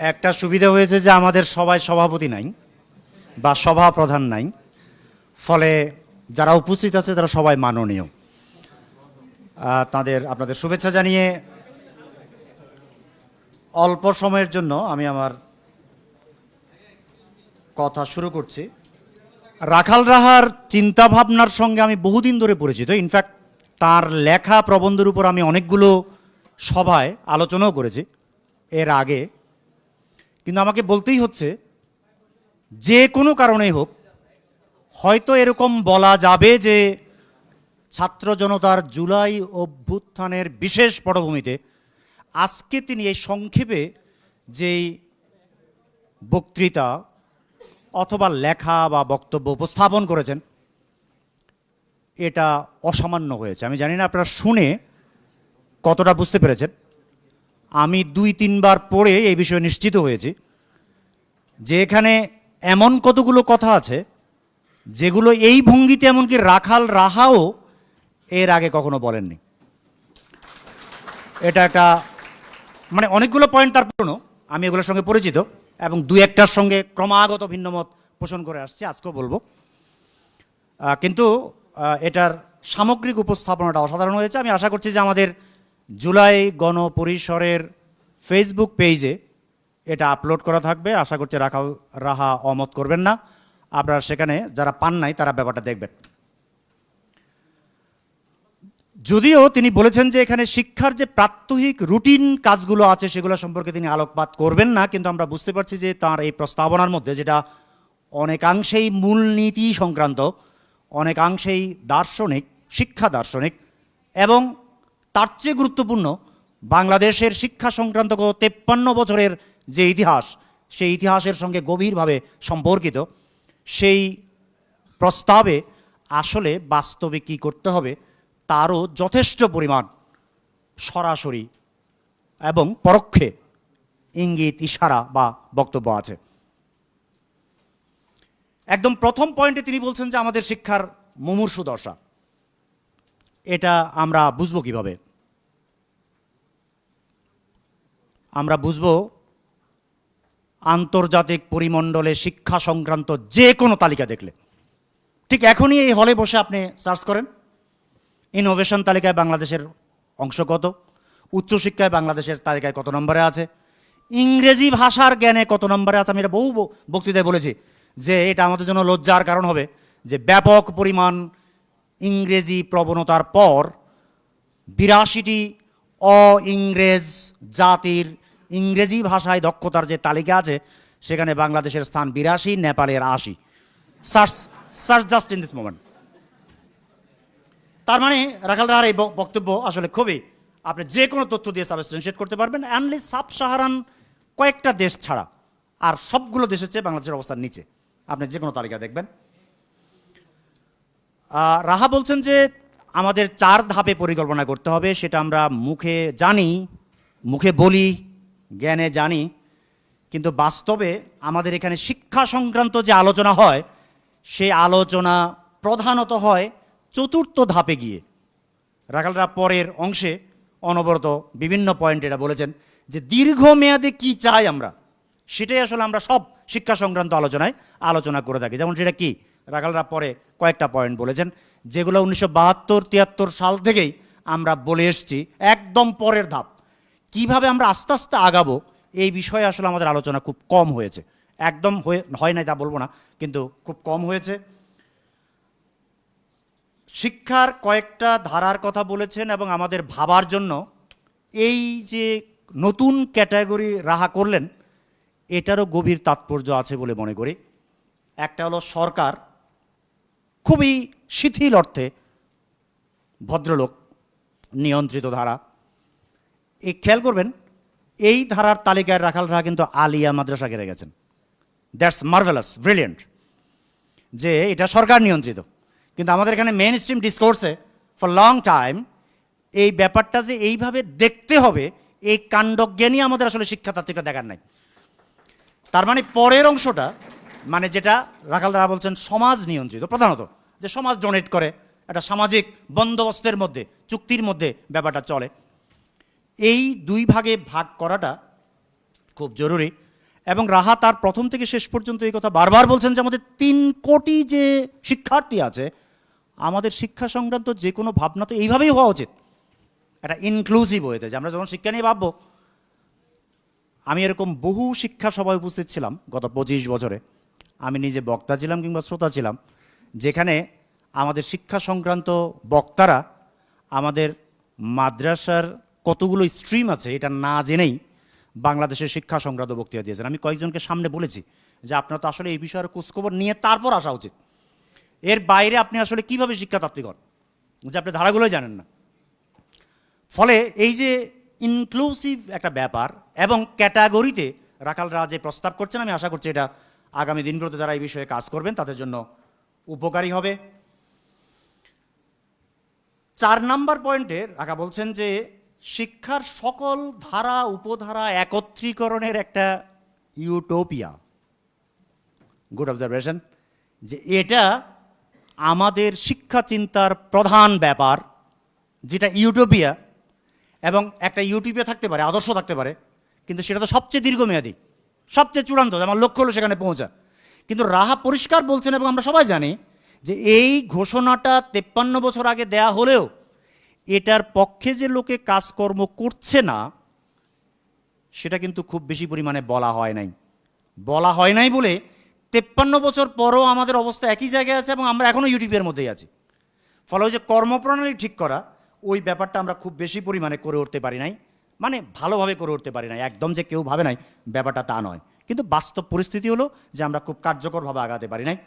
একটা সুবিধা হয়েছে যে আমাদের সবাই সভাপতি নাই বা সভা প্রধান নাই। ফলে যারা উপস্থিত আছে তারা সবাই মাননীয়। তাদের, আপনাদের শুভেচ্ছা জানিয়ে অল্প সময়ের জন্য আমি আমার কথা শুরু করছি। রাখাল রাহার চিন্তা ভাবনার সঙ্গে আমি বহুদিন ধরে পরিচিত। ইনফ্যাক্ট তার লেখা প্রবন্ধের উপর আমি অনেকগুলো সভায় আলোচনাও করেছি। এর আগে কিন্তু আমাকে বলতেই হচ্ছে, যে কোনো কারণেই হোক, হয়তো এরকম বলা যাবে যে ছাত্র জনতার জুলাই অভ্যুত্থানের বিশেষ পটভূমিতে আজকে তিনি এই সংক্ষেপে যেই বক্তৃতা অথবা লেখা বা বক্তব্য উপস্থাপন করেছেন, এটা অসামান্য হয়েছে। আমি জানি না আপনারা শুনে কতটা বুঝতে পেরেছেন। আমি দুই, তিনবার পড়ে এই বিষয়ে নিশ্চিত হয়েছি যে এখানে এমন কতগুলো কথা আছে যেগুলো এই ভঙ্গিতে এমনকি রাখাল রাহাও এর আগে কখনো বলেননি। এটা একটা মানে অনেকগুলো পয়েন্ট তার পুরনো, আমি এগুলোর সঙ্গে পরিচিত এবং দু একটার সঙ্গে ক্রমাগত ভিন্নমত পোষণ করে আসছি, আজকেও বলব। কিন্তু এটার সামগ্রিক উপস্থাপনাটা অসাধারণ হয়েছে। আমি আশা করছি যে আমাদের জুলাই গণপরিসরের ফেসবুক পেজে এটা আপলোড করা থাকবে। আশা করছি রাখাল, রাহা, অমত করবেন না। আপনারা সেখানে যারা পান নাই, তারা ব্যাপারটা দেখবেন। যদিও তিনি বলেছেন যে এখানে শিক্ষার যে প্রাত্যহিক রুটিন কাজগুলো আছে, সেগুলো সম্পর্কে তিনি আলোকপাত করবেন না, কিন্তু আমরা বুঝতে পারছি যে তার এই প্রস্তাবনার মধ্যে, যেটা অনেকাংশেই মূলনীতি সংক্রান্ত, অনেকাংশেই দার্শনিক, শিক্ষা দার্শনিক, এবং তার চেয়ে গুরুত্বপূর্ণ বাংলাদেশের শিক্ষা সংক্রান্ত গত তেপ্পান্ন বছরের যে ইতিহাস, সেই ইতিহাসের সঙ্গে গভীরভাবে সম্পর্কিত, সেই প্রস্তাবে আসলে বাস্তবে কি করতে হবে তারও যথেষ্ট পরিমাণ সরাসরি এবং পরোক্ষে ইঙ্গিত, ইশারা বা বক্তব্য আছে। একদম প্রথম পয়েন্টে তিনি বলছেন যে আমাদের শিক্ষার মুমূর্ষু দশা। এটা আমরা বুঝব কীভাবে? আমরা বুঝব আন্তর্জাতিক পরিমণ্ডলে শিক্ষা সংক্রান্ত যে কোনো তালিকা দেখলে। ঠিক এখনই এই হলে বসে আপনি সার্চ করেন ইনোভেশন তালিকায় বাংলাদেশের অংশ কত, উচ্চশিক্ষায় বাংলাদেশের তালিকায় কত নম্বরে আছে, ইংরেজি ভাষার জ্ঞানে কত নম্বরে আছে, আমি এটা বহু বক্তৃতায় বলেছি যে এটা আমাদের জন্য লজ্জার কারণ হবে যে ব্যাপক পরিমাণ ইংরেজি প্রবণতার পর বিরাশিটি অ ইংরেজ জাতির ইংরেজি ভাষায় দক্ষতার যে তালিকা আছে, সেখানে বাংলাদেশের স্থান বিরাশি, নেপালের আশি। Search search just in this moment তার মানে রাখাল রাহার এই বক্তব্য আসলে খুবই, আপনি যে কোনো তথ্য দিয়ে সাবস্টেন্সিয়েট করতে পারবেন। অ্যানলি সাব সাহারান কয়েকটা দেশ ছাড়া, আর সবগুলো দেশের চেয়ে বাংলাদেশের অবস্থান নিচে। আপনি যে কোনো তালিকা দেখবেন। রাহা বলছেন যে আমাদের চার ধাপে পরিকল্পনা করতে হবে, সেটা আমরা মুখে জানি, মুখে বলি, জ্ঞানে জানি। কিন্তু বাস্তবে আমাদের এখানে শিক্ষা সংক্রান্ত যে আলোচনা হয়, সেই আলোচনা প্রধানত হয় চতুর্থ ধাপে গিয়ে। রাখালরা পরের অংশে অনবরত বিভিন্ন পয়েন্ট এটা বলেছেন যে দীর্ঘমেয়াদে কি চাই আমরা? সেটাই আসলে আমরা সব শিক্ষা সংক্রান্ত আলোচনায় আলোচনা করে থাকি। যেমন সেটা কি? রাখালরা পরে কয়েকটা পয়েন্ট বলেছেন, যেগুলো উনিশশো বাহাত্তর, তিয়াত্তর সাল থেকেই আমরা বলে এসেছি, একদম পরের ধাপ। কীভাবে আমরা আস্তে আস্তে আগাবো, এই বিষয়ে আসলে আমাদের আলোচনা খুব কম হয়েছে। একদম হয়ে, হয় নাই তা বলব না, কিন্তু খুব কম হয়েছে। শিক্ষার কয়েকটা ধারার কথা বলেছেন এবং আমাদের ভাবার জন্য এই যে নতুন ক্যাটাগরি রাহা করলেন, এটারও গভীর তাৎপর্য আছে বলে মনে করি। একটা হলো সরকার খুবই শিথিল অর্থে ভদ্রলোক নিয়ন্ত্রিত ধারা। এই খেয়াল করবেন, এই ধারার তালিকায় রাখাল রাহা কিন্তু আলিয়া মাদ্রাসা গেড়ে গেছেন। দ্যাটস মার্ভেলাস ব্রিলিয়েন্ট যে এটা সরকার নিয়ন্ত্রিত। কিন্তু আমাদের এখানে মেন স্ট্রিম ডিসকোর্সে ফর লং টাইম এই ব্যাপারটা যে এইভাবে দেখতে হবে, এই কাণ্ডজ্ঞানই আমাদের আসলে শিক্ষাতাত্ত্বিকটা দেখার নাই। তার মানে পরের অংশটা মানে যেটা রাখাল দ্বারা বলছেন সমাজ নিয়ন্ত্রিত, প্রধানত যে সমাজ ডোনেট করে, একটা সামাজিক বন্দোবস্তের মধ্যে, চুক্তির মধ্যে ব্যাপারটা চলে। এই দুই ভাগে ভাগ করাটা খুব জরুরি এবং রাহা তার প্রথম থেকে শেষ পর্যন্ত এই কথা বারবার বলছেন যে আমাদের তিন কোটি যে শিক্ষার্থী আছে, আমাদের শিক্ষা সংক্রান্ত যে কোনো ভাবনা তো এইভাবেই হওয়া উচিত। একটা ইনক্লুসিভ হয়েতে, যে আমরা যখন শিক্ষা নিয়ে ভাববো, আমি এরকম বহু শিক্ষা সভায় উপস্থিত ছিলাম গত পঁচিশ বছরে। আমি নিজে বক্তা ছিলাম কিংবা শ্রোতা ছিলাম, যেখানে আমাদের শিক্ষা সংক্রান্ত বক্তারা আমাদের মাদ্রাসার কতগুলো স্ট্রিম আছে এটা না জেনেই বাংলাদেশের শিক্ষা সংক্রান্ত বক্তৃতা দিয়েছেন। আমি কয়েকজনকে সামনে বলেছি যে আপনার তো আসলে এই বিষয়ের খোঁজখবর নিয়ে তারপর আসা উচিত। এর বাইরে আপনি আসলে কীভাবে শিক্ষাতাত্ত্বিক হন যে আপনি ধারাগুলোই জানেন না। ফলে এই যে ইনক্লুসিভ একটা ব্যাপার এবং ক্যাটাগরিতে রাখালরা যে প্রস্তাব করছেন, আমি আশা করছি এটা আগামী দিনগুলোতে যারা এই বিষয়ে কাজ করবেন, তাদের জন্য উপকারী হবে। চার নাম্বার পয়েন্টে রাখা বলছেন যে, শিক্ষার সকল ধারা, উপধারা একত্রীকরণের একটা ইউটোপিয়া। গুড অবজারভেশন যে এটা আমাদের শিক্ষা চিন্তার প্রধান ব্যাপার, যেটা ইউটোপিয়া, এবং একটা ইউটোপিয়া থাকতে পারে, আদর্শ থাকতে পারে, কিন্তু সেটা তো সবচেয়ে দীর্ঘমেয়াদী। সবচেয়ে চূড়ান্ত আমার লক্ষ্য হলো সেখানে পৌঁছা। কিন্তু রাহা পরিষ্কার বলছেন এবং আমরা সবাই জানি যে এই ঘোষণাটা তেপ্পান্ন বছর আগে দেয়া হলেও এটার পক্ষে যে লোকে কাজকর্ম করছে না, সেটা কিন্তু খুব বেশি পরিমাণে বলা হয় নাই। বলা হয় নাই বলে তেপ্পান্ন বছর পরও আমাদের অবস্থা একই জায়গায় আছে এবং আমরা এখনও ইউটিউবের মধ্যেই আছি। ফলে ওই যে কর্মপ্রণালী ঠিক করা, ওই ব্যাপারটা আমরা খুব বেশি পরিমাণে করে উঠতে পারি নাই। মানে ভালোভাবে করে উঠতে পারি না একদম যে কেউ ভাবে নাই, ব্যাপারটা তা নয়। কিন্তু বাস্তব পরিস্থিতি হলো যে আমরা খুব কার্যকরভাবে আগাতে পারি নাই।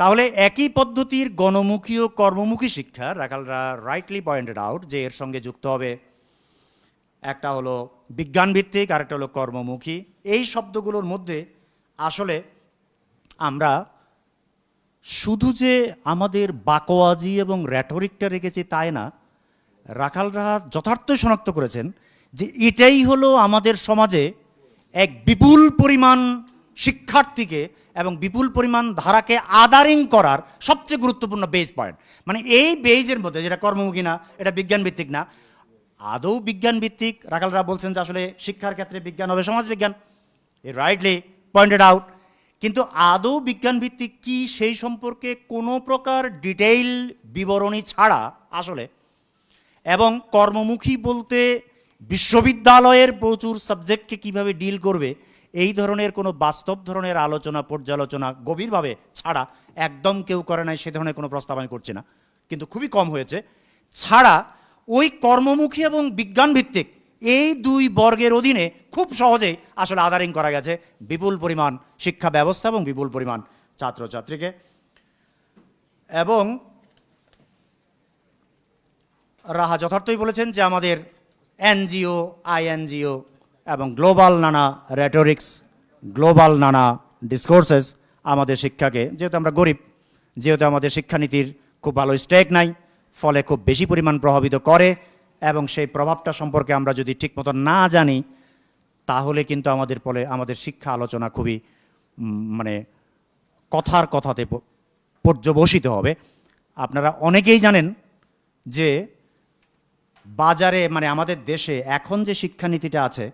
তাহলে একই পদ্ধতির গণমুখী ও কর্মমুখী শিক্ষা রাখালরা রাইটলি পয়েন্টেড আউট যে এর সঙ্গে যুক্ত হবে, একটা হলো বিজ্ঞান ভিত্তিক আর একটা হলো কর্মমুখী। এই শব্দগুলোর মধ্যে আসলে আমরা শুধু যে আমাদের বাকোয়াজি এবং র্যাটরিকটা রেখেছি তাই না রাখালরা যথার্থই শনাক্ত করেছেন যে এটাই হলো আমাদের সমাজে এক বিপুল পরিমাণ শিক্ষার্থীকে এবং বিপুল পরিমাণ ধারাকে আদারিং করার সবচেয়ে গুরুত্বপূর্ণ বেজ পয়েন্ট মানে এই বেজের মধ্যে, যেটা কর্মমুখী না, এটা বিজ্ঞান ভিত্তিক না, আদৌ বিজ্ঞান ভিত্তিক রাখালরা বলছেন যে আসলে শিক্ষার ক্ষেত্রে বিজ্ঞান হবে সমাজ বিজ্ঞান এ রাইটলি পয়েন্টেড আউট কিন্তু আদৌ বিজ্ঞান ভিত্তিক কি সেই সম্পর্কে কোনো প্রকার ডিটেইল বিবরণী ছাড়া আসলে এবং কর্মমুখী বলতে বিশ্ববিদ্যালয়ের প্রচুর সাবজেক্টকে কীভাবে ডিল করবে, এই ধরনের কোনো বাস্তব ধরনের আলোচনা, পর্যালোচনা গভীরভাবে ছাড়া একদম কেউ করে নাই, সে ধরনের কোনো প্রস্তাব আমি করছি না। কিন্তু খুবই কম হয়েছে। ছাড়া ওই কর্মমুখী এবং বিজ্ঞান ভিত্তিক এই দুই বর্গের অধীনে খুব সহজেই আসলে আদারিং করা গেছে। বিপুল পরিমাণ শিক্ষা ব্যবস্থা এবং বিপুল পরিমাণ ছাত্রছাত্রীকে। এবং রাহা যথার্থই বলেছেন যে আমাদের এনজিও, আইএনজিও এবং গ্লোবাল নানা রেটোরিক্স গ্লোবাল নানা ডিসকোর্সেস আমাদের শিক্ষাকে, যেহেতু আমরা গরিব, যেহেতু আমাদের শিক্ষানীতির খুব ভালো স্টেক নাই, ফলে খুব বেশি পরিমাণ প্রভাবিত করে এবং সেই প্রভাবটা সম্পর্কে আমরা যদি ঠিক ঠিকমতো না জানি, তাহলে কিন্তু আমাদের ফলে আমাদের শিক্ষা আলোচনা খুবই মানে কথার কথাতে পর্যবসিত হবে। আপনারা অনেকেই জানেন যে বাজারে মানে আমাদের দেশে এখন যে শিক্ষানীতিটা আছে,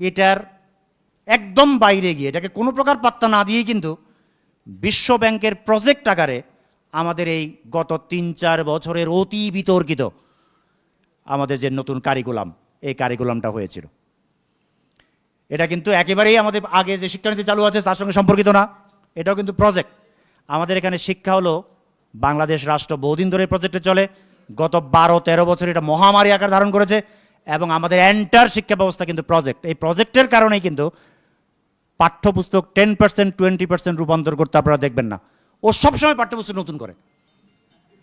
এটার একদম বাইরে গিয়ে, এটাকে কোনো প্রকার পাত্তা না দিয়েই কিন্তু বিশ্ব ব্যাংকের প্রজেক্ট আকারে আমাদের এই গত তিন চার বছরের অতি বিতর্কিত আমাদের যে নতুন কারিকুলাম এই কারিকুলামটা হয়েছিল। এটা কিন্তু একেবারেই আমাদের আগে যে শিক্ষানীতি চালু আছে তার সঙ্গে সম্পর্কিত না, এটাও কিন্তু প্রজেক্ট আমাদের এখানে শিক্ষা হলো বাংলাদেশ রাষ্ট্র বহুদিন ধরে প্রজেক্টে চলে। গত বারো, তেরো বছর এটা মহামারী আকার ধারণ করেছে এবং আমাদের এন্টার শিক্ষা ব্যবস্থা কিন্তু প্রজেক্ট এই প্রজেক্টের কারণেই কিন্তু পাঠ্যপুস্তক টেন পার্সেন্ট টোয়েন্টি পার্সেন্ট রূপান্তর করতে আপনারা দেখবেন না। ও সবসময় পাঠ্যপুস্তক নতুন করে।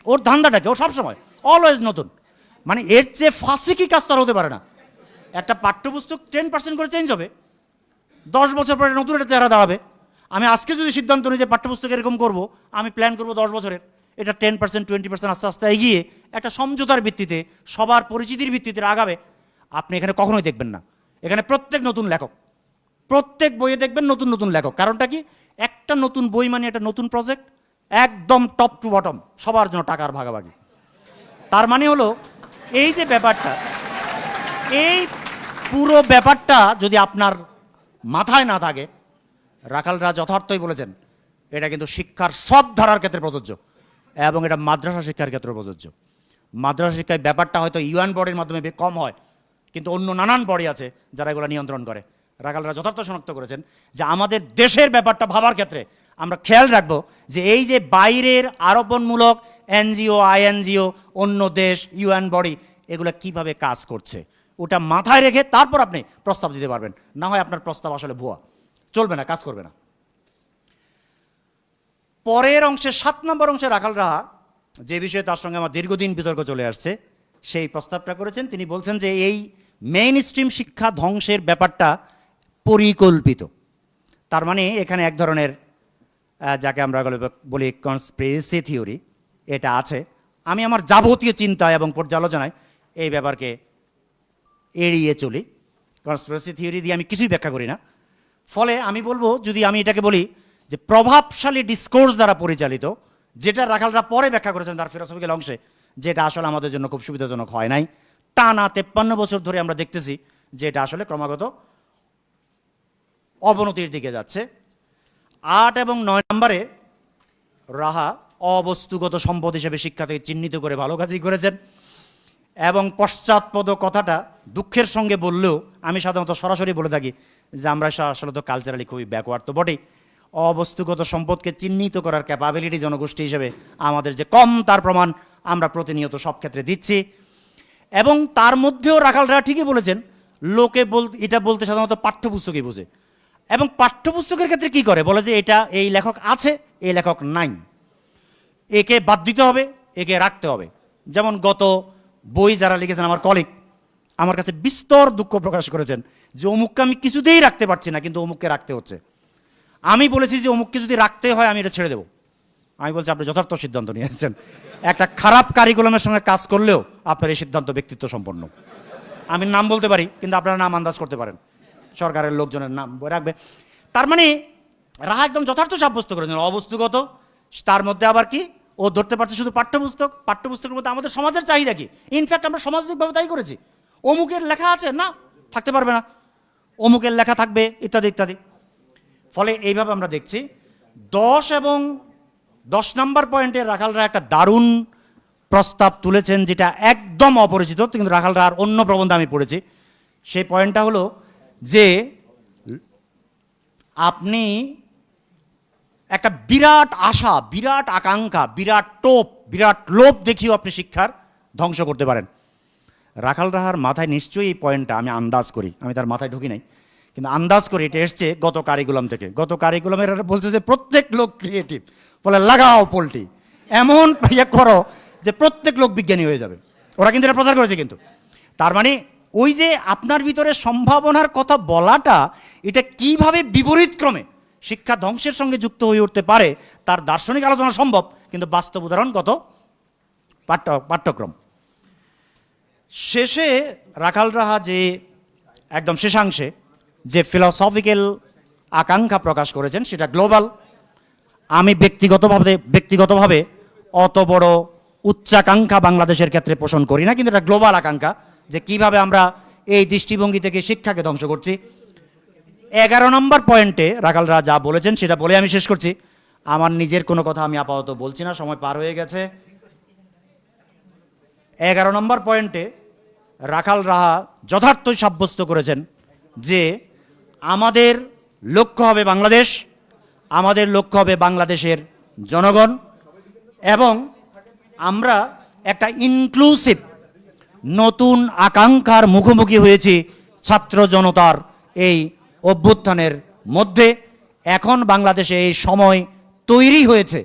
ওর ধান্দাটাকে ও সবসময়। অলওয়েজ নতুন। মানে এর চেয়ে ফাঁসি কি কাজ তার হতে পারে না? একটা পাঠ্যপুস্তক টেন পার্সেন্ট করে চেঞ্জ হবে। দশ বছর পরে নতুন একটা চেহারা দাঁড়াবে। আমি আজকে যদি সিদ্ধান্ত নিই যে পাঠ্যপুস্তক এরকম করব, আমি প্ল্যান করব দশ বছরের। এটা টেন পার্সেন্ট টোয়েন্টি পার্সেন্ট আস্তে আস্তে এগিয়ে একটা সমঝোতার ভিত্তিতে, সবার পরিচিতির ভিত্তিতে আগাবে আপনি এখানে কখনোই দেখবেন না। এখানে প্রত্যেক নতুন লেখক, প্রত্যেক বইয়ে দেখবেন নতুন নতুন লেখক। কারণটা কি? একটা নতুন বই মানে একটা নতুন প্রজেক্ট একদম টপ টু বটম সবার জন্য টাকার ভাগাভাগি। তার মানে হলো, এই যে ব্যাপারটা, এই পুরো ব্যাপারটা যদি আপনার মাথায় না থাকে রাখালরা যথার্থই বলেছেন, এটা কিন্তু শিক্ষার সব ধারার ক্ষেত্রে প্রযোজ্য। এবং এটা মাদ্রাসা শিক্ষার ক্ষেত্রে প্রযোজ্য। মাদ্রাসা শিক্ষায় ব্যাপারটা হয়তো ইউএন বডির মাধ্যমে কম হয়, কিন্তু অন্য নানান বডি আছে যারা এগুলো নিয়ন্ত্রণ করে। রাখালরা যথার্থ শনাক্ত করেছেন যে আমাদের দেশের ব্যাপারটা ভাবার ক্ষেত্রে আমরা খেয়াল রাখব যে এই যে বাইরের আরোপণমূলক এনজিও, আইএনজিও, অন্য দেশ, ইউএন বডি, এগুলো কীভাবে কাজ করছে, ওটা মাথায় রেখে তারপর আপনি প্রস্তাব দিতে পারবেন। না হয় আপনার প্রস্তাব আসলে ভুয়া। চলবে না, কাজ করবে না। পরের অংশে, সাত নম্বর অংশে রাখাল রাহা যে বিষয়ে তার সঙ্গে আমার দীর্ঘদিন বিতর্ক চলে আসছে, সেই প্রস্তাবটা করেছেন। তিনি বলছেন যে এই মেইন স্ট্রিম শিক্ষা ধ্বংসের ব্যাপারটা পরিকল্পিত। তার মানে এখানে এক ধরনের যাকে আমরা বলি কনস্পিরেসি থিওরি এটা আছে। আমি আমার যাবতীয় চিন্তা এবং পর্যালোচনায় এই ব্যাপারকে এড়িয়ে চলি। কনস্পিরেসি থিওরি দিয়ে আমি কিছুই ব্যাখ্যা করি না। ফলে আমি বলব, যদি আমি এটাকে বলি যে প্রভাবশালী ডিসকোর্স দ্বারা পরিচালিত, যেটা রাখালরা পরে ব্যাখ্যা করেছেন তার ফিলোসফিক্যাল অংশে, যেটা আসলে আমাদের জন্য খুব সুবিধাজনক হয় নাই। টানা তেপ্পান্ন বছর ধরে আমরা দেখতেছি যে এটা আসলে ক্রমাগত অবনতির দিকে যাচ্ছে। আট এবং নয় নম্বরে রাহা অবস্তুগত সম্পদ হিসেবে শিক্ষা থেকে চিহ্নিত করে ভালো কাজই করেছেন এবং পশ্চাৎপদ কথাটা দুঃখের সঙ্গে বললেও আমি সাধারণত সরাসরি বলে থাকি যে আমরা আসলে তো কালচারালি খুবই ব্যাকওয়ার্ড তো বটেই। অবস্তুগত সম্পদকে চিহ্নিত করার ক্যাপাবিলিটি জনগোষ্ঠী হিসেবে আমাদের যে কম, তার প্রমাণ আমরা প্রতিনিয়ত সব ক্ষেত্রে দিচ্ছি। এবং তার মধ্যেও রাখালরা ঠিকই বলেছেন, লোকে বল এটা বলতে সাধারণত পাঠ্যপুস্তকই বোঝে। এবং পাঠ্যপুস্তকের ক্ষেত্রে কি করে? বলে যে এটা এই লেখক আছে, এই লেখক নাই। একে বাদ দিতে হবে, একে রাখতে হবে। যেমন গত বই যারা লিখেছেন আমার কলিগ আমার কাছে বিস্তর দুঃখ প্রকাশ করেছেন যে অমুককে আমি কিছুতেই রাখতে পারছি না, কিন্তু অমুককে রাখতে হচ্ছে। আমি বলেছি যে অমুককে যদি রাখতে হয়, আমি এটা ছেড়ে দেবো। আমি বলছি, আপনি যথার্থ সিদ্ধান্ত নিয়েছেন। একটা খারাপ কারিকুলামের সঙ্গে কাজ করলেও আপনার এই সিদ্ধান্ত ব্যক্তিত্ব সম্পন্ন। আমি নাম বলতে পারি, কিন্তু আপনারা নাম আন্দাজ করতে পারেন। সরকারের লোকজনের নাম রাখবে। তার মানে রাহা একদম যথার্থ সাব্যস্ত করেছেন। অবস্তুগত, তার মধ্যে আবার কি? ও ধরতে পারছে শুধু পাঠ্যপুস্তক। পাঠ্যপুস্তকের মধ্যে আমাদের সমাজের চাহিদা কি? ইনফ্যাক্ট আমরা সামাজিকভাবে তাই করেছি। অমুকের লেখা আছে? না, থাকতে পারবে না। অমুকের লেখা থাকবে, ইত্যাদি ইত্যাদি। ফলে এইভাবে আমরা দেখছি দশ এবং দশ নম্বর পয়েন্টে রাখালরা একটা দারুণ প্রস্তাব তুলেছেন যেটা একদম অপরিচিত, কিন্তু রাখালরা আর অন্য প্রবন্ধ আমি পড়েছি। সেই পয়েন্টটা হলো যে আপনি একটা বিরাট আশা, বিরাট আকাঙ্ক্ষা, বিরাট টোপ, বিরাট লোভ দেখিয়েও আপনি শিক্ষার ধ্বংস করতে পারেন। রাখাল রাহার মাথায় নিশ্চয়ই এই পয়েন্টটা আমি আন্দাজ করি। আমি তার মাথায় ঢুকি নাই। কিন্তু আন্দাজ করে এটা এসছে গত কারিকুলাম থেকে। গত কারিকুলামের বলছে যে প্রত্যেক লোক ক্রিয়েটিভ বলে লাগাও পোলট্রি। এমন ইয়ে করো যে প্রত্যেক লোক বিজ্ঞানী হয়ে যাবে। ওরা কিন্তু এটা প্রচার করেছে কিন্তু। তার মানে ওই যে আপনার ভিতরে সম্ভাবনার কথা বলাটা, এটা কীভাবে বিপরীত ক্রমে শিক্ষা ধ্বংসের সঙ্গে যুক্ত হয়ে উঠতে পারে, তার দার্শনিক আলোচনা সম্ভব, কিন্তু বাস্তব উদাহরণ কত? পাঠ্য, পাঠ্যক্রম। শেষে রাখাল রাহা যে একদম শেষাংশে যে ফিলসফিক্যাল আকাঙ্ক্ষা প্রকাশ করেছেন, সেটা গ্লোবাল আমি ব্যক্তিগতভাবে ব্যক্তিগতভাবে অত বড় উচ্চাকাঙ্ক্ষা বাংলাদেশের ক্ষেত্রে পোষণ করি না, কিন্তু এটা গ্লোবাল আকাঙ্ক্ষা যে কীভাবে আমরা এই দৃষ্টিভঙ্গি থেকে শিক্ষাকে ধ্বংস করছি। এগারো নম্বর পয়েন্টে রাখালরা যা বলেছেন, সেটা বলে আমি শেষ করছি। আমার নিজের কোনো কথা আমি আপাতত বলছি না, সময় পার হয়ে গেছে। এগারো নম্বর পয়েন্টে রাখাল রাহা যথার্থই সাব্যস্ত করেছেন যে আমাদের লক্ষ্য হবে বাংলাদেশ, আমাদের লক্ষ্য হবে বাংলাদেশের জনগণ এবং আমরা একটা ইনক্লুসিভ নতুন আকাঙ্ক্ষার মুখোমুখি হয়েছি ছাত্র জনতার এই অভ্যুত্থানের মধ্যে। এখন বাংলাদেশে এই সময় তৈরি হয়েছে,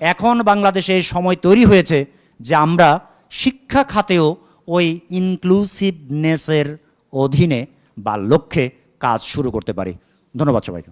এখন বাংলাদেশে এই সময় তৈরি হয়েছে যে আমরা শিক্ষা খাতেও ওই ইনক্লুসিভনেসের অধীনে বা লক্ষ্যে কাজ শুরু করতে পারি। ধন্যবাদ সবাইকে।